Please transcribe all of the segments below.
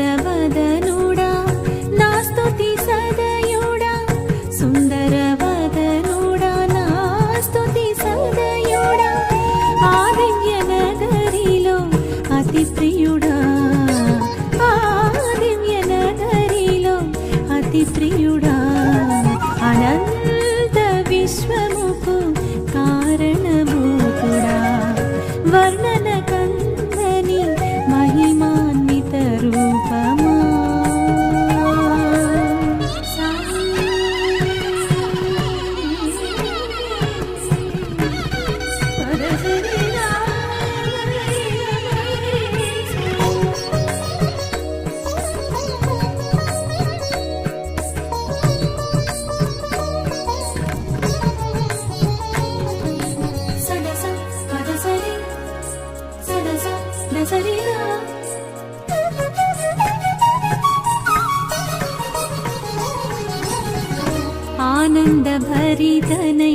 பரவதே आनन्दभरितनै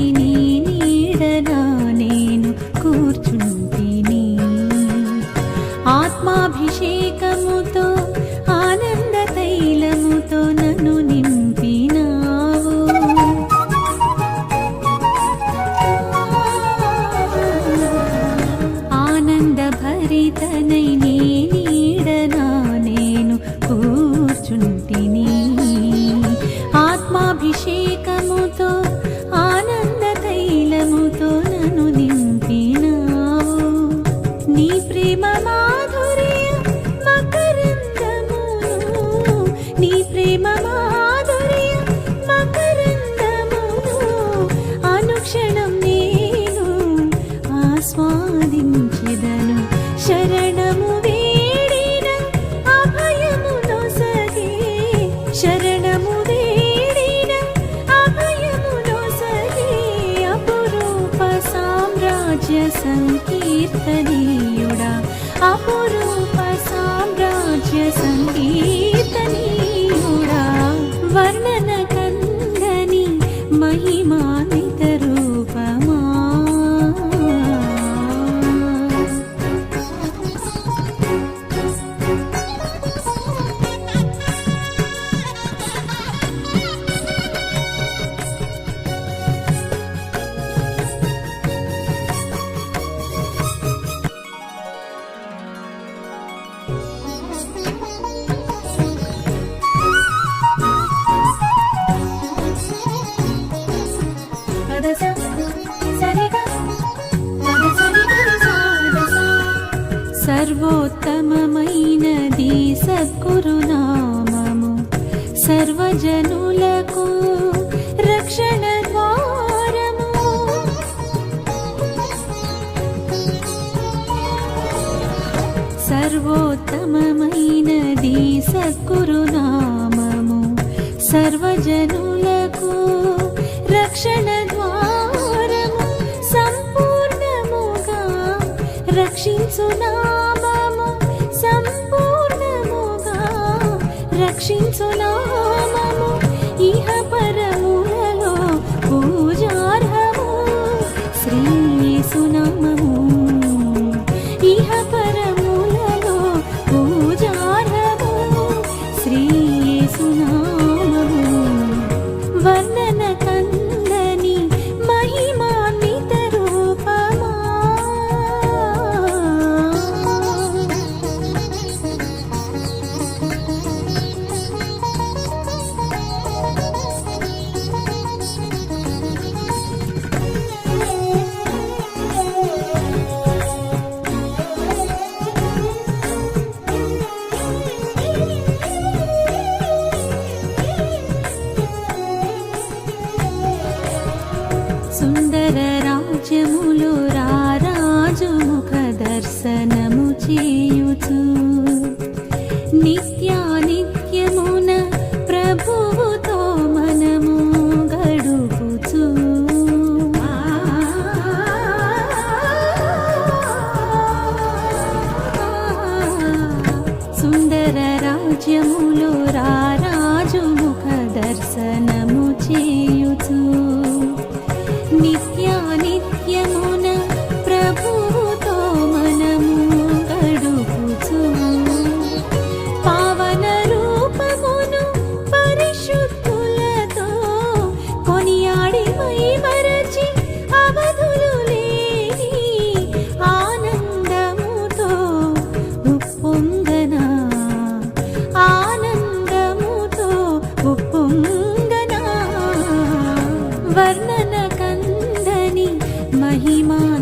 いいかもと విత్తనీయుడా అపురు సర్వోత్తమమైనది సద్గురునామము. సర్వజనులకు రక్షణ సర్వోత్తమమైనది సద్గురునామము. సర్వజనులకు రక్షణ ద్వారము. సంపూర్ణముగా రక్షించునా vẫn చేయుచు. నిత్యా నిత్యమున సుందర రాజ్యములో రారా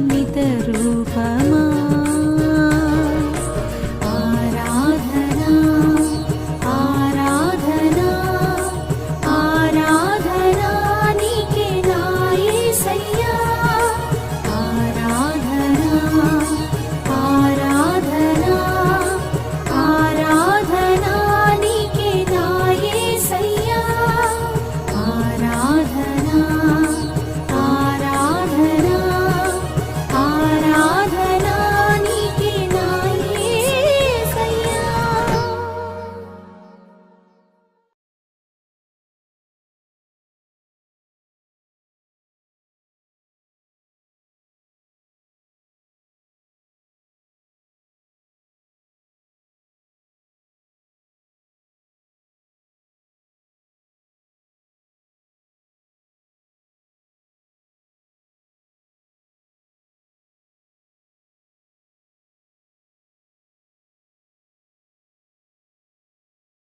నిత రూపమా